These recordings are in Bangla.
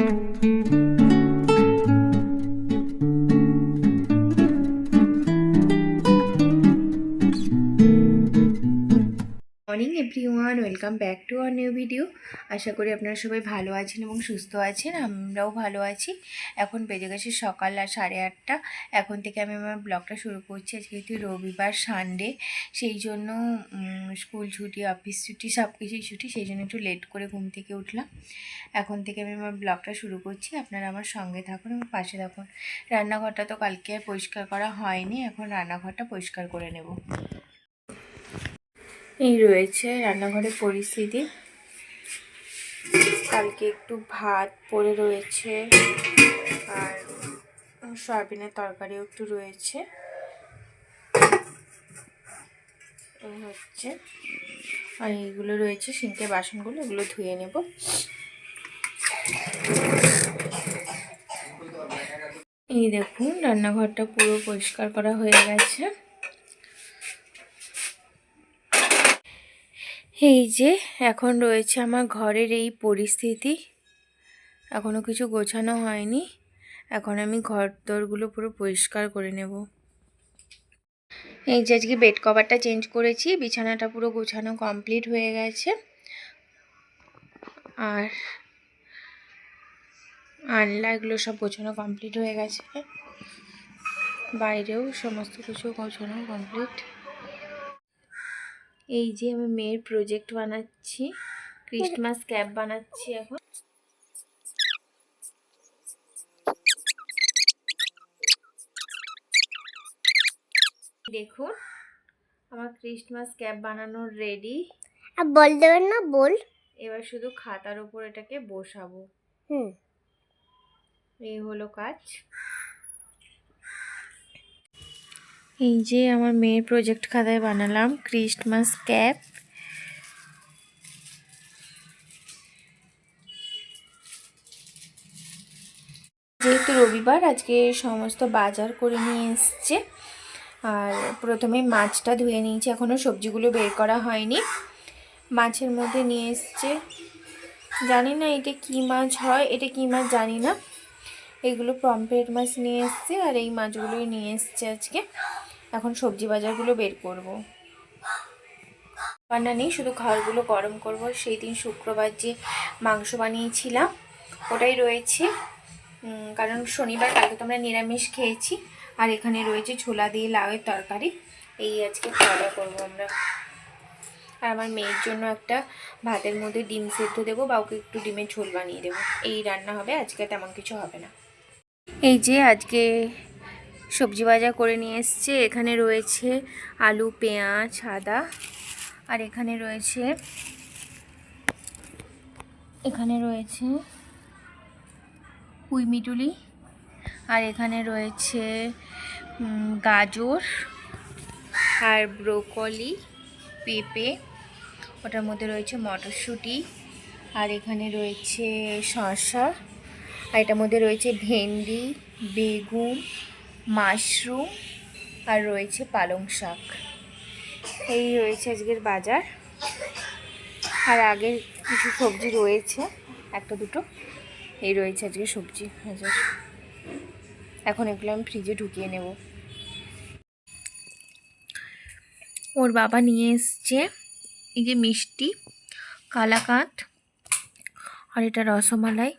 Música welcome back to our new video আশা করি আপনারা সবাই ভালো আছেন এবং সুস্থ আছেন, আমরাও ভালো আছি। এখন বেজে গেছে সকাল আর সাড়ে আটটা। এখন থেকে আমি আমার ব্লগটা শুরু করছি। আজকে যেহেতু রবিবার সানডে সেই জন্য স্কুল ছুটি, অফিস ছুটি সব কিছুই ছুটি, সেই জন্য একটু লেট করে ঘুম থেকে উঠলাম। এখন থেকে আমি আমার ব্লগটা শুরু করছি। আপনারা আমার সঙ্গে থাকুন এবং পাশে থাকুন। রান্নাঘরটা তো কালকে আর পরিষ্কার করা হয়নি। এখন রান্নাঘরটা পরিষ্কার করে নেব। এই রয়েছে রান্নাঘরের পরিস্থিতি। কালকে একটু ভাত পড়ে রয়েছে আর সয়াবিনের তরকারিও একটু রয়েছে। হচ্ছে। আর এইগুলো রয়েছে সিঙ্কের বাসনগুলো, এগুলো ধুয়ে নেব। এই দেখুন, রান্নাঘরটা পুরো পরিষ্কার করা হয়ে গেছে। এই যে, এখন রয়েছে আমার ঘরের এই পরিস্থিতি। এখনও কিছু গোছানো হয়নি। এখন আমি ঘর দরগুলো পুরো পরিষ্কার করে নেব। এই যে, আজকে বেড কভারটা চেঞ্জ করেছি। বিছানাটা পুরো গোছানো কমপ্লিট হয়ে গেছে। আর আনলা এগুলো সব গোছানো কমপ্লিট হয়ে গেছে। বাইরেও সমস্ত কিছু গোছানো কমপ্লিট। এই যে আমি মেয়ের প্রজেক্ট বানাচ্ছি ক্রিসমাস ক্যাপ বানাচ্ছি এখন। দেখুন আমার ক্রিসমাস ক্যাপ বানানোর রেডি আর বল দেবেন না বল। এবার শুধু খাতার উপর এটাকে বসাবো। হুম। এই হলো কাজ। এই যে আমার মেয়ের প্রজেক্ট খাতায় বানালাম ক্রিস্টমাস ক্যাপ যেহেতু রবিবার, আজকে সমস্ত বাজার করে নিয়ে এসছে। আর প্রথমে মাছটা ধুয়ে নিয়েছি এখনও সবজিগুলো বের করা হয়নি। মাছের মধ্যে নিয়ে এসছে। জানি না এটা কী মাছ হয়, এটা কী মাছ জানি না। এগুলো পম্পলেট মাছ নিয়ে এসছে, আর এই মাছগুলোই নিয়ে এসছে আজকে। এখন সবজি বাজারগুলো বের করব। রান্না নেই, শুধু খাবারগুলো গরম করব। সেই দিন শুক্রবার যে মাংস বানিয়েছিলাম, ওটাই রয়েছে। কারণ শনিবার কালকে তো আমরা নিরামিষ খেয়েছি, আর এখানে রয়েছে ছোলা দিয়ে লাউয়ের তরকারি। এই আজকে খাওয়া দাওয়া করব আমরা। আর আমার মেয়ের জন্য একটা ভাতের মধ্যে ডিম সেদ্ধ দেবো বা ওকে একটু ডিমের ঝোল বানিয়ে দেবো। এই রান্না হবে, আজকে তেমন কিছু হবে না। এই যে আজকে সবজি বাজার করে নিয়ে এসছে। এখানে রয়েছে আলু, পেঁয়াজ, আদা, আর এখানে রয়েছে এখানে রয়েছে কুইমিটুলি আর এখানে রয়েছে গাজর, আর ব্রোকলি, পেঁপে, ওটার মধ্যে রয়েছে মটরশুঁটি, আর এখানে রয়েছে শসা, আর এটার মধ্যে রয়েছে ভেন্ডি, বেগুন মাশরুম আর রয়েছে পালং শাক। এই রয়েছে আজকের বাজার। আর আগের কিছু সবজি রয়েছে, একটা দুটো। এই রয়েছে আজকে সবজি বাজার এখন এগুলো আমি ফ্রিজে ঢুকিয়ে নেব। ওর বাবা নিয়ে এসছে, এই যে মিষ্টি, কালাকাঁদ, আর এটা রসমালাই।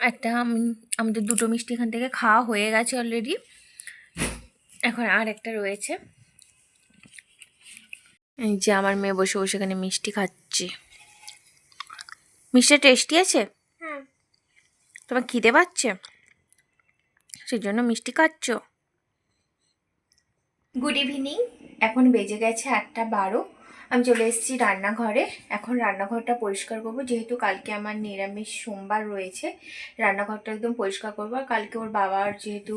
একটা আমাদের দুটো মিষ্টি এখান থেকে খাওয়া হয়ে গেছে অলরেডি এখন আর একটা রয়েছে। এই যে আমার মেয়ে বসে বসে এখানে মিষ্টি খাচ্ছে। মিষ্টি টেস্টি আছে? হ্যাঁ তোমার খিদে পাচ্ছে? সেই জন্য মিষ্টি খাচ্ছ। গুড ইভিনিং এখন বেজে গেছে আটটা বারো। আমি চলে এসেছি রান্নাঘরে। এখন রান্নাঘরটা পরিষ্কার করব। যেহেতু কালকে আমার নিরামিষ সোমবার রয়েছে, রান্নাঘরটা একদম পরিষ্কার করব। আর কালকে ওর বাবার যেহেতু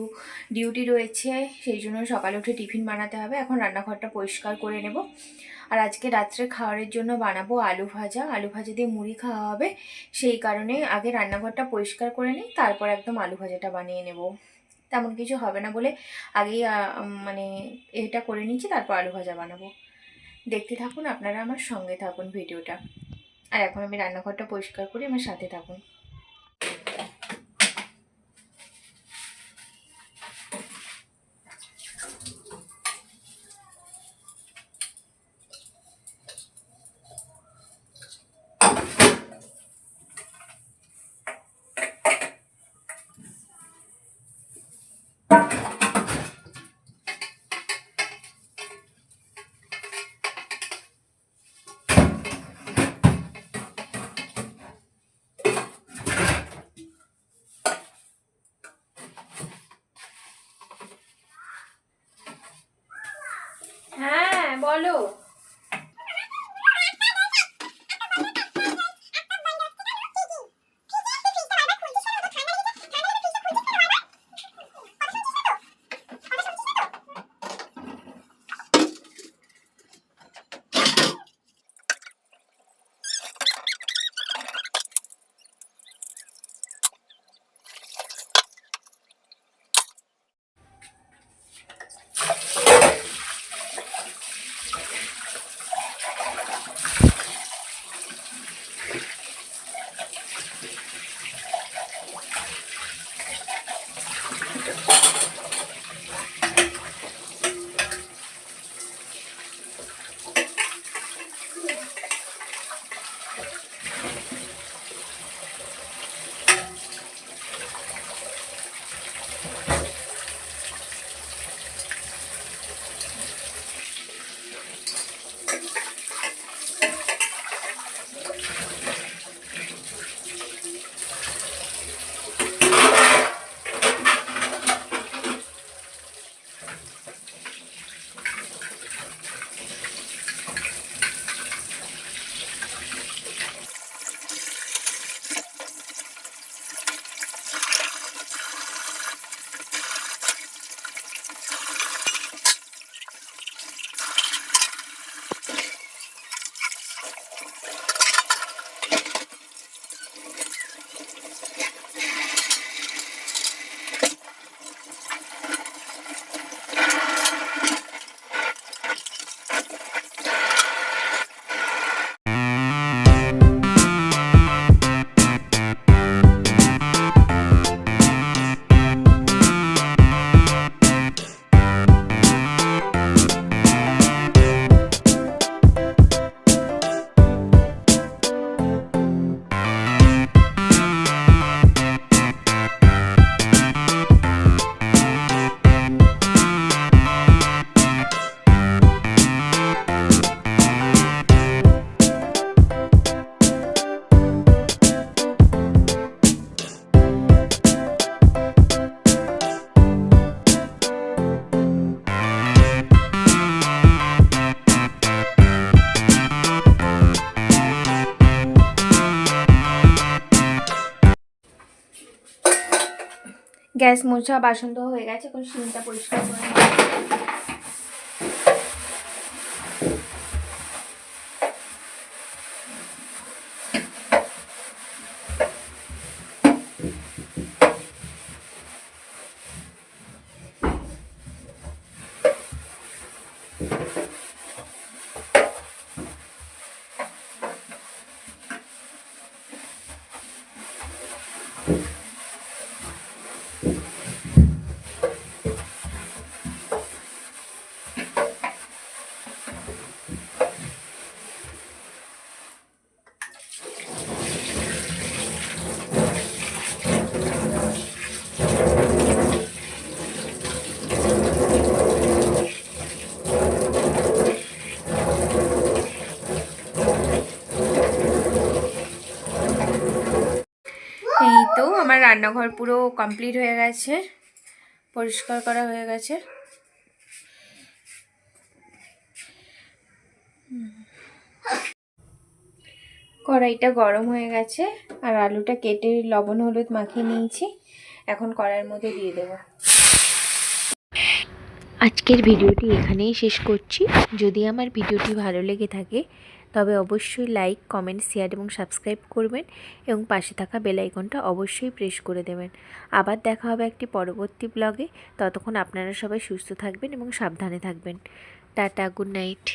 ডিউটি রয়েছে, সেই জন্য সকালে উঠে টিফিন বানাতে হবে। এখন রান্নাঘরটা পরিষ্কার করে নেব। আর আজকে রাত্রে খাওয়ারের জন্য বানাবো আলু ভাজা। আলু ভাজা দিয়ে মুড়ি খাওয়া হবে। সেই কারণে আগে রান্নাঘরটা পরিষ্কার করে নিই, তারপর একদম আলু ভাজাটা বানিয়ে নেব। তেমন কিছু হবে না বলে আগেই মানে এটা করে নিচ্ছি তারপর আলু ভাজা বানাবো। দেখতে থাকুন, আপনারা আমার সঙ্গে থাকুন ভিডিওটা। আর এখন আমি রান্নাঘরটা পরিষ্কার করি আমার সাথে থাকুন। বলো। গ্যাস মোছা বাসন তো হয়ে গেছে এখন সিমটা পরিষ্কার করে নেব। এই তো আমার রান্নাঘর পুরো কমপ্লিট হয়ে গেছে, পরিষ্কার করা হয়ে গেছে। কড়াইটা গরম হয়ে গেছে, আর আলুটা কেটে লবণ হলুদ মাখিয়ে নিয়েছি, এখন কড়াইয়ের মধ্যে দিয়ে দেবো। আজকের ভিডিওটি এখানেই শেষ করছি। যদি আমার ভিডিওটি ভালো লেগে থাকে, তবে অবশ্যই লাইক, কমেন্ট, শেয়ার এবং সাবস্ক্রাইব করবেন এবং পাশে থাকা বেল আইকনটা অবশ্যই প্রেস করে দেবেন। আবার দেখা হবে একটি পরবর্তী ব্লগে। ততক্ষণ আপনারা সবাই সুস্থ থাকবেন এবং সাবধানে থাকবেন। Tata, good night.